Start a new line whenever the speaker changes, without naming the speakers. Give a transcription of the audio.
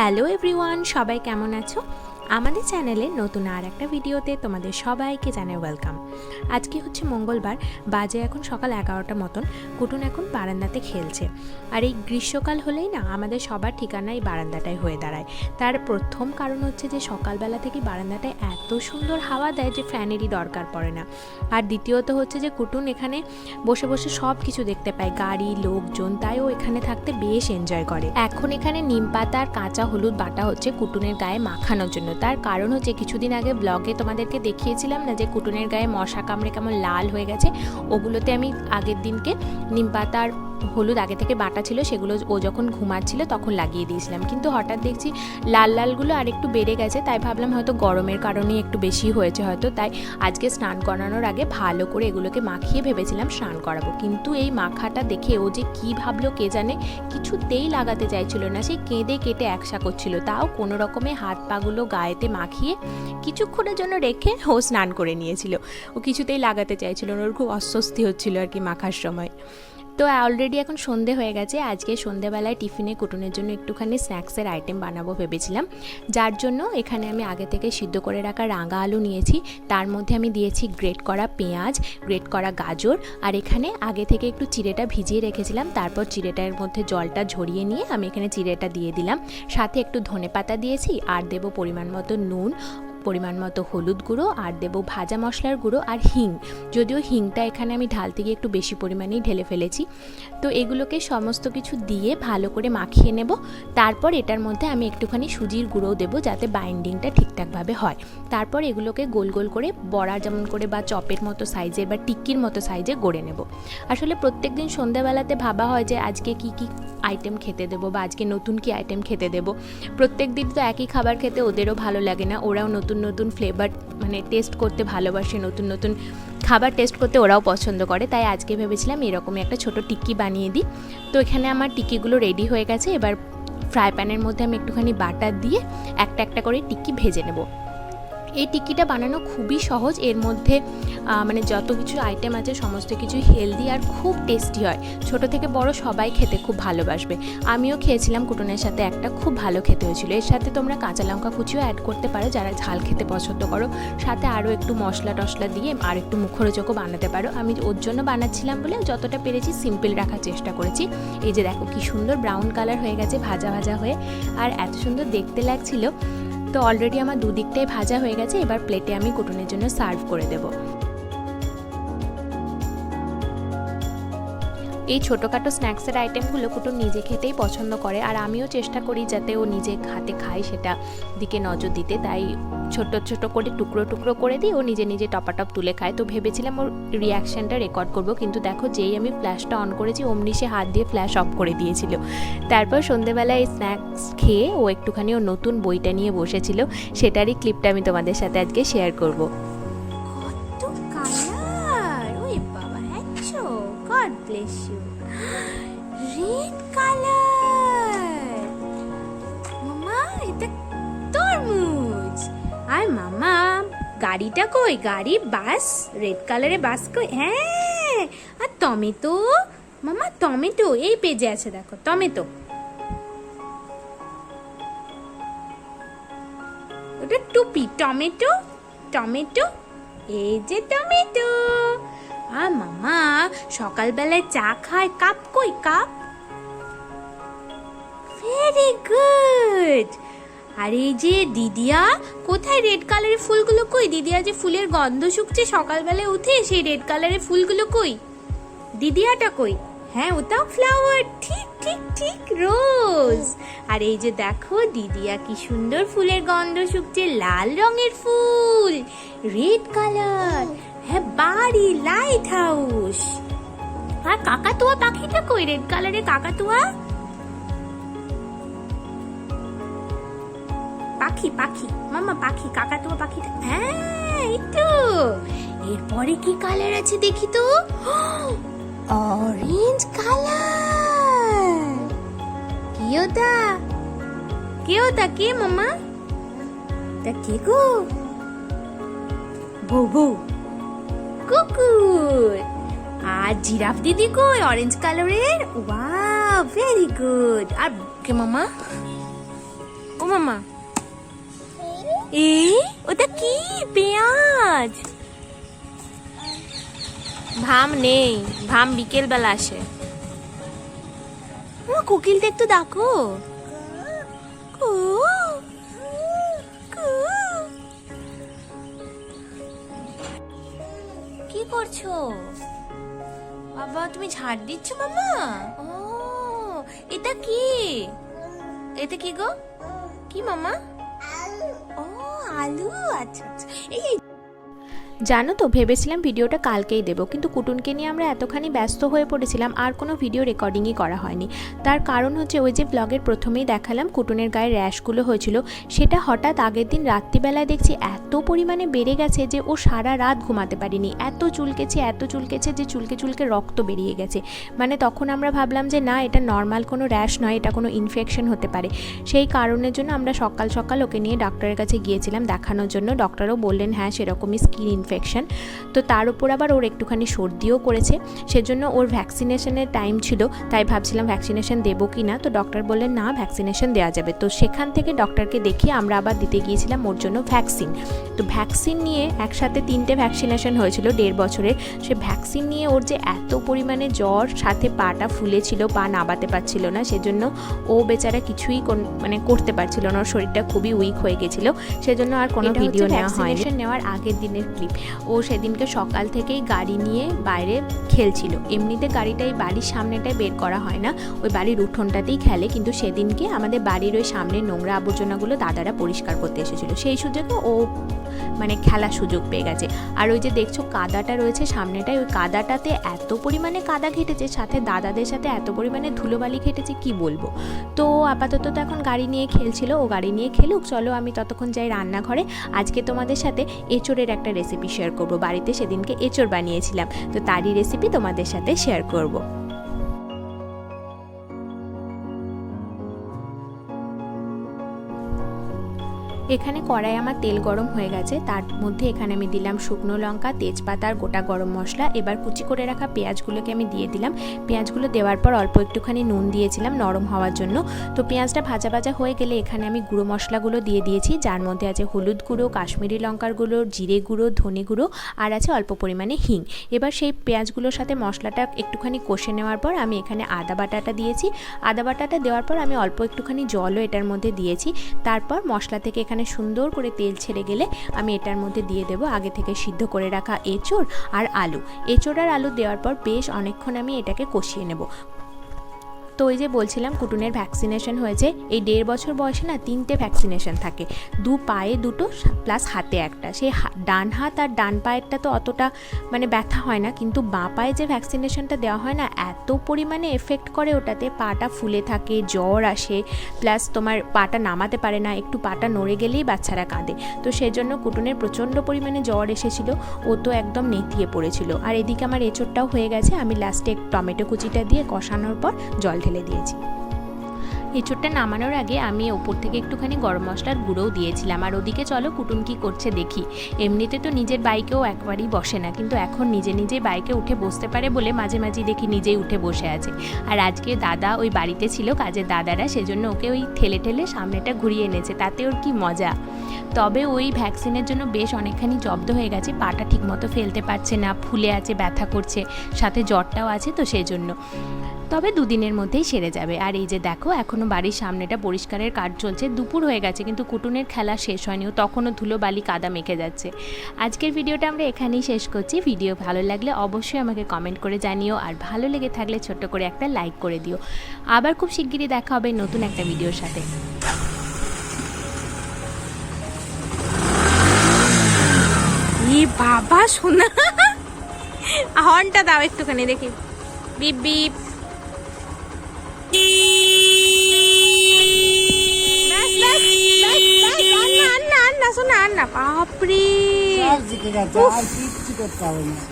Hello everyone সবাই কেমন আছো? আমাদের চ্যানেলে নতুন আর একটা ভিডিওতে তোমাদের সবাইকে জানাই ওয়েলকাম আজকে হচ্ছে মঙ্গলবার, বাজে এখন সকাল এগারোটা মতন, কুটুন এখন বারান্দাতে খেলছে। আর এই গ্রীষ্মকাল হলেই না, আমাদের সবার ঠিকানা এই বারান্দাটাই হয়ে দাঁড়ায়। তার প্রথম কারণ হচ্ছে যে সকালবেলা থেকে বারান্দাটায় এত সুন্দর হাওয়া দেয় যে ফ্যানেরই দরকার পড়ে না। আর দ্বিতীয়ত হচ্ছে যে কুটুন এখানে বসে বসে সব কিছু দেখতে পায়, গাড়ি, লোকজন, তাই ও এখানে থাকতে বেশ এনজয় করে। এখন এখানে নিম পাতা আর কাঁচা হলুদ বাটা হচ্ছে কুটুনের গায়ে মাখানোর জন্য। তার কারণ হচ্ছে কিছুদিন আগে ব্লগে তোমাদেরকে দেখিয়েছিলাম না যে কুটুনের গায়ে মশা কামড়ে কেমন লাল হয়ে গেছে? ওগুলোতে আমি আগের দিনকে নিম পাতার হলুদ আগে থেকে বাটা ছিল, সেগুলো ও যখন ঘুমাচ্ছিল তখন লাগিয়ে দিয়েছিলাম। কিন্তু হঠাৎ দেখছি লাল লালগুলো আর একটু বেড়ে গেছে, তাই ভাবলাম হয়তো গরমের কারণেই একটু বেশি হয়েছে হয়তো, তাই আজকে স্নান করানোর আগে ভালো করে এগুলোকে মাখিয়ে ভেবেছিলাম স্নান করাবো। কিন্তু এই মাখাটা দেখে ও যে কী ভাবলো কে জানে, কিছুতেই লাগাতে চাইছিল না, সে কেঁদে কেটে একসা করছিল। তাও কোনো রকমে হাত পাগুলো গায়েতে মাখিয়ে কিছুক্ষণের জন্য রেখে ও স্নান করে নিয়েছিল। ও কিছুতেই লাগাতে চাইছিল না, ওর খুব অস্বস্তি হচ্ছিল আর কি মাখার সময়। তো অলরেডি এখন সন্ধে হয়ে গেছে, আজকে সন্ধেবেলায় টিফিনে কুটুনের জন্য একটুখানি স্ন্যাক্সের আইটেম বানাবো ভেবেছিলাম। যার জন্য এখানে আমি আগে থেকে সিদ্ধ করে রাখা রাঙা আলু নিয়েছি, তার মধ্যে আমি দিয়েছি গ্রেট করা পেঁয়াজ গ্রেট করা গাজর, আর এখানে আগে থেকে একটু চিড়েটা ভিজিয়ে রেখেছিলাম, তারপর চিড়েটার মধ্যে জলটা ঝরিয়ে নিয়ে আমি এখানে চিড়েটা দিয়ে দিলাম। সাথে একটু ধনে পাতা দিয়েছি, আর দেবো পরিমাণ মতো নুন পরিমাণ মতো হলুদ গুঁড়ো আর দেবো ভাজা মশলার গুঁড়ো আর হিং। যদিও হিংটা এখানে আমি ঢালতে গিয়ে একটু বেশি পরিমাণেই ঢেলে ফেলেছি। তো এগুলোকে সমস্ত কিছু দিয়ে ভালো করে মাখিয়ে নেব। তারপর এটার মধ্যে আমি একটুখানি সুজির গুঁড়োও দেবো যাতে বাইন্ডিংটা ঠিকঠাকভাবে হয়। তারপর এগুলোকে গোল গোল করে বড়া যেমন করে বা চপের মতো সাইজে বা টিক্কির মতো সাইজে গড়ে নেব। আসলে প্রত্যেক দিন সন্ধ্যাবেলাতে ভাবা হয় যে আজকে কি কি আইটেম খেতে দেবো বা আজকে নতুন কি আইটেম খেতে দেবো। প্রত্যেক দিন তো একই খাবার খেতে ওদেরও ভালো লাগে না, ওরাও নতুন নতুন ফ্লেভার মানে টেস্ট করতে ভালোবাসে, নতুন নতুন খাবার টেস্ট করতে ওরাও পছন্দ করে। তাই আজকে ভেবেছিলাম এরকমই একটা ছোট টিক্কি বানিয়ে দিই। তো এখানে আমার টিকিগুলো রেডি হয়ে গেছে, এবার ফ্রাই প্যানের মধ্যে আমি একটুখানি বাটার দিয়ে একটা একটা করে টিক্কি ভেজে নেব। এই টিক্কিটা বানানো খুবই সহজ। এর মধ্যে মানে যত কিছু আইটেম আছে, সমস্ত কিছুই হেলদি আর খুব টেস্টি হয়। ছোট থেকে বড় সবাই খেতে খুব ভালোবাসবে। আমিও খেয়েছিলাম কুটনের সাথে একটা, খুব ভালো খেতে হয়েছিল। এর সাথে তোমরা কাঁচা লঙ্কা কুচিও অ্যাড করতে পারো, যারা ঝাল খেতে পছন্দ করো। সাথে আরও একটু মশলা টশলা দিয়ে আর একটু মুখরোচকও বানাতে পারো। আমি ওর জন্য বানাচ্ছিলাম বলে যতটা পেরেছি সিম্পল রাখার চেষ্টা করেছি। এই যে দেখো কি সুন্দর ব্রাউন কালার হয়ে গেছে, ভাজা ভাজা হয়ে। আর এত সুন্দর দেখতে লাগছিল। তো অলরেডি আমার দুদিকটাই ভাজা হয়ে গেছে, এবার প্লেটে আমি কুটুনের জন্য সার্ভ করে দেবো। এই ছোটোখাটো স্ন্যাক্সের আইটেমগুলো কুটুর নিজে খেতেই পছন্দ করে, আর আমিও চেষ্টা করি যাতে ও নিজে হাতে খায় সেটা দিকে নজর দিতে। তাই ছোট ছোট করে টুকরো টুকরো করে দিই ও নিজে নিজে টপাটপ তুলে খায়। তো ভেবেছিলাম ওর রিয়াকশানটা রেকর্ড করব, কিন্তু দেখো যেই আমি ফ্ল্যাশটা অন করেছি, অমনি সে হাত দিয়ে ফ্ল্যাশ অফ করে দিয়েছিল। তারপর সন্ধেবেলায় এই স্ন্যাক্স খেয়ে ও একটুখানি ও নতুন বইটা নিয়ে বসেছিল, সেটারই ক্লিপটা আমি তোমাদের সাথে আজকে শেয়ার করব।
গাড়িটা কই? গাড়ি, বাস, রেড কালারের বাস কই? হ্যাঁ। আর টমেটো? মামা, টমেটো, এই পেজে আছে, দেখো, টমেটো। ওটা টুপি, টমেটো টমেটো, এই যে টমেটো। আর মামা, সকালবেলায় চা খায় কাপ কই? কাপ? ভেরি গুড আর এই যে দিদিয়া, কোথায় রেড কালারের ফুলগুলো কই? দিদিয়া যে ফুলের গন্ধ শুকছে সকালবেলায় উঠে, সেই রেড কালারের ফুলগুলো কই? দিদিয়াটা কই? হ্যাঁ ওটাও ফ্লাওয়ার ঠিক ঠিক ঠিক রোজ আর এই যে দেখো, দিদিয়া কি সুন্দর ফুলের গন্ধ শুকছে, লাল রঙের ফুল রেড কালার হ্যাঁ বাড়ি লাইট হাউস আর কাকাতুয়া পাখিটা কই? রেড কালারের কাকাতুয়া? পাখি পাখি। মামা পাখি কাকাতুয়া পাখিটা হ্যাঁ এই তো এরপরে কি কালার আছে দেখি তো? অরেঞ্জ কালার কি ওটা কে ওটা কে মামা তা কে গো? বউ বউ। কুকুর। আর জিরাফ দিদি কই? অরেঞ্জ কালারের ওয়াও ভেরি গুড আর কে মামা ও মামা এ ওটা কি পেঁয়াজ? ভাম নেই ভাম বিকেল বেলা আসে কোকিলটা একটু দেখো কু, করছ? বাবা তুমি ঝাড় দিচ্ছ মামা? ও এটা কি? এটা কি গো? কি মামা? আলু আচ্ছা আচ্ছা। এই
জানো তো, ভেবেছিলাম ভিডিওটা কালকেই দেবো, কিন্তু কুটুনকে নিয়ে আমরা এতখানি ব্যস্ত হয়ে পড়েছিলাম, আর কোনো ভিডিও রেকর্ডিংই করা হয়নি। তার কারণ হচ্ছে ওই যে ব্লগের প্রথমেই দেখালাম কুটুনের গায়ে র্যাশগুলো হয়েছিল, সেটা হঠাৎ আগের দিন রাত্রিবেলায় দেখছি এত পরিমাণে বেড়ে গেছে যে ও সারা রাত ঘুমাতে পারিনি। এত চুলকেছে এত চুলকেছে যে চুলকে চুলকে রক্ত বেরিয়ে গেছে। মানে তখন আমরা ভাবলাম যে না, এটা নর্মাল কোনো র্যাশ নয়, এটা কোনো ইনফেকশন হতে পারে। সেই কারণের জন্য আমরা সকাল সকাল ওকে নিয়ে ডক্টরের কাছে গিয়েছিলাম দেখানোর জন্য। ডক্টরও বললেন হ্যাঁ সেরকমই স্কিন ইনফেকশন তো তার উপর আবার ওর একটুখানি সর্দিও করেছে। সেজন্য ওর ভ্যাকসিনেশনের টাইম ছিল তাই ভাবছিলাম ভ্যাকসিনেশন দেবো কি না তো ডক্টর বললেন না ভ্যাকসিনেশন দেওয়া যাবে। তো সেখান থেকে ডক্টরকে দেখিয়ে আমরা আবার দিতে গিয়েছিলাম ওর জন্য ভ্যাকসিন তো ভ্যাকসিন নিয়ে একসাথে তিনটে ভ্যাকসিনেশন হয়েছিল দেড় বছরের। সে ভ্যাকসিন নিয়ে ওর যে এত পরিমাণে জ্বর সাথে পাটা ফুলেছিল পা নাবাতে পারছিল না সেজন্য ও বেচারা কিছুই কোন- মানে করতে পারছিল না। ওর শরীরটা খুবই উইক হয়ে গেছিল। সেজন্য আর কোনো ভিডিও নেওয়া হয়নি।
vaccination
নেওয়ার আগের দিনের ক্লিপ ও সেদিনকে সকাল থেকেই গাড়ি নিয়ে বাইরে খেলছিল। এমনিতে গাড়িটাই বাড়ির সামনেটায় বের করা হয় না, ওই বাড়ির উঠোনটাতেই খেলে। কিন্তু সেদিনকে আমাদের বাড়ির ওই সামনে নোংরা আবর্জনাগুলো দাদারা পরিষ্কার করতে এসেছিল। সেই সুযোগে ও মানে খেলার সুযোগ পেয়ে গেছে। আর ওই যে দেখছ কাদাটা রয়েছে সামনেটায়, ওই কাদাটাতে এত পরিমাণে কাদা ঘেটেছে, সাথে দাদাদের সাথে এত পরিমাণে ধুলোবালি ঘেটেছে, কি বলব? তো আপাতত তো এখন গাড়ি নিয়ে খেলছিল, ও গাড়ি নিয়ে খেলুক, চলো আমি ততক্ষণ যাই রান্নাঘরে। আজকে তোমাদের সাথে এঁচোড়ের একটা রেসিপি শেয়ার করব, বাড়িতে সেদিনকে এঁচোড় বানিয়েছিলাম। তো তারই রেসিপি তোমাদের সাথে শেয়ার করব। এখানে কড়াই আমার তেল গরম হয়ে গেছে। তার মধ্যে এখানে আমি দিলাম শুকনো লঙ্কা, তেজপাতা আর গোটা গরম মশলা। এবার কুচি করে রাখা পেঁয়াজগুলোকে আমি দিয়ে দিলাম। পেঁয়াজগুলো দেওয়ার পর অল্প একটুখানি নুন দিয়েছিলাম নরম হওয়ার জন্য। তো পেঁয়াজটা ভাজা ভাজা হয়ে গেলে এখানে আমি গুঁড়ো মশলাগুলো দিয়ে দিয়েছি। যার মধ্যে আছে হলুদ গুঁড়ো, কাশ্মীরি লঙ্কার গুঁড়ো, জিরে গুঁড়ো, ধনে গুঁড়ো আর আছে অল্প পরিমাণে হিং। এবার সেই পেঁয়াজগুলোর সাথে মশলাটা একটুখানি কষে নেওয়ার পর আমি এখানে আদা বাটাটা দিয়েছি। আদা বাটাটা দেওয়ার পর আমি অল্প একটুখানি জলও এটার মধ্যে দিয়েছি। তারপর মশলা থেকে এখানে সুন্দর করে তেল ছেড়ে গেলে আমি এটার মধ্যে দিয়ে দেবো আগে থেকে সিদ্ধ করে রাখা এঁচোড় আর আলু। এঁচোড় আর আলু দেওয়ার পর বেশ অনেকক্ষণ আমি এটাকে কষিয়ে নেব। তো ওই যে বলছিলাম, কুটুনের ভ্যাকসিনেশন হয়েছে। এই দেড় বছর বয়সে না তিনটে ভ্যাকসিনেশন থাকে। দু পায়ে দুটো প্লাস হাতে একটা। সেই ডান হাত আর ডান পায়েরটা তো অতটা মানে ব্যথা হয় না। কিন্তু বাঁ পায়ে যে ভ্যাকসিনেশনটা দেওয়া হয় না, এত পরিমাণে এফেক্ট করে ওটাতে পাটা ফুলে থাকে, জ্বর আসে প্লাস তোমার পাটা নামাতে পারে না, একটু পাটা নড়ে গেলেই বাচ্চারা কাঁদে। তো সেজন্য কুটুনের প্রচণ্ড পরিমাণে জ্বর এসেছিল, ও তো একদম নেতিয়ে পড়েছিল। আর এদিকে আমার এঁচোড়টাও হয়ে গেছে, আমি লাস্টে টমেটো কুচিটা দিয়ে কষানোর পর জল ঢেলে দিয়েছি। এঁচোড়টা নামানোর আগে আমি ওপর থেকে একটুখানি গরম মশলার গুঁড়োও দিয়েছিলাম। আর ওদিকে চলো, কুটুম কি করছে দেখি। এমনিতে তো নিজের বাইকেও একবারই বসে না, কিন্তু এখন নিজে নিজে বাইকে উঠে বসতে পারে বলে মাঝে মাঝে দেখি নিজেই উঠে বসে আছে। আর আজকে দাদা ওই বাড়িতে ছিল কাজের দাদারা, সেজন্য ওকে ওই ঠেলে ঠেলে সামনেটা ঘুরিয়ে এনেছে, তাতে ওর কি মজা। তবে ওই ভ্যাকসিনের জন্য বেশ অনেকখানি জব্দ হয়ে গেছে, পাটা ঠিকমতো ফেলতে পারছে না, ফুলে আছে, ব্যথা করছে, সাথে জ্বরটাও আছে তো সেই জন্য তবে দুদিনের মধ্যেই সেরে যাবে। আর এই যে দেখো এখনও বাড়ির সামনেটা পরিষ্কারের কাজ চলছে। দুপুর হয়ে গেছে, কিন্তু কুটুনের খেলা শেষ হয়নি। ও তখনও ধুলো বালি কাদা মেখে যাচ্ছে। আজকের ভিডিওটা আমরা এখানেই শেষ করছি। ভিডিও ভালো লাগলে অবশ্যই আমাকে কমেন্ট করে জানিও। আর ভালো লেগে থাকলে ছোট্ট করে একটা লাইক করে দিও। আবার খুব শিগগিরই দেখা হবে নতুন একটা ভিডিওর সাথে।
বাবা, শোনা। হর্নটা দাও একটুখানি, দেখি। Beep beep. বাপরে।
সব গেছে আর কিচ্ছু করতে হবে না।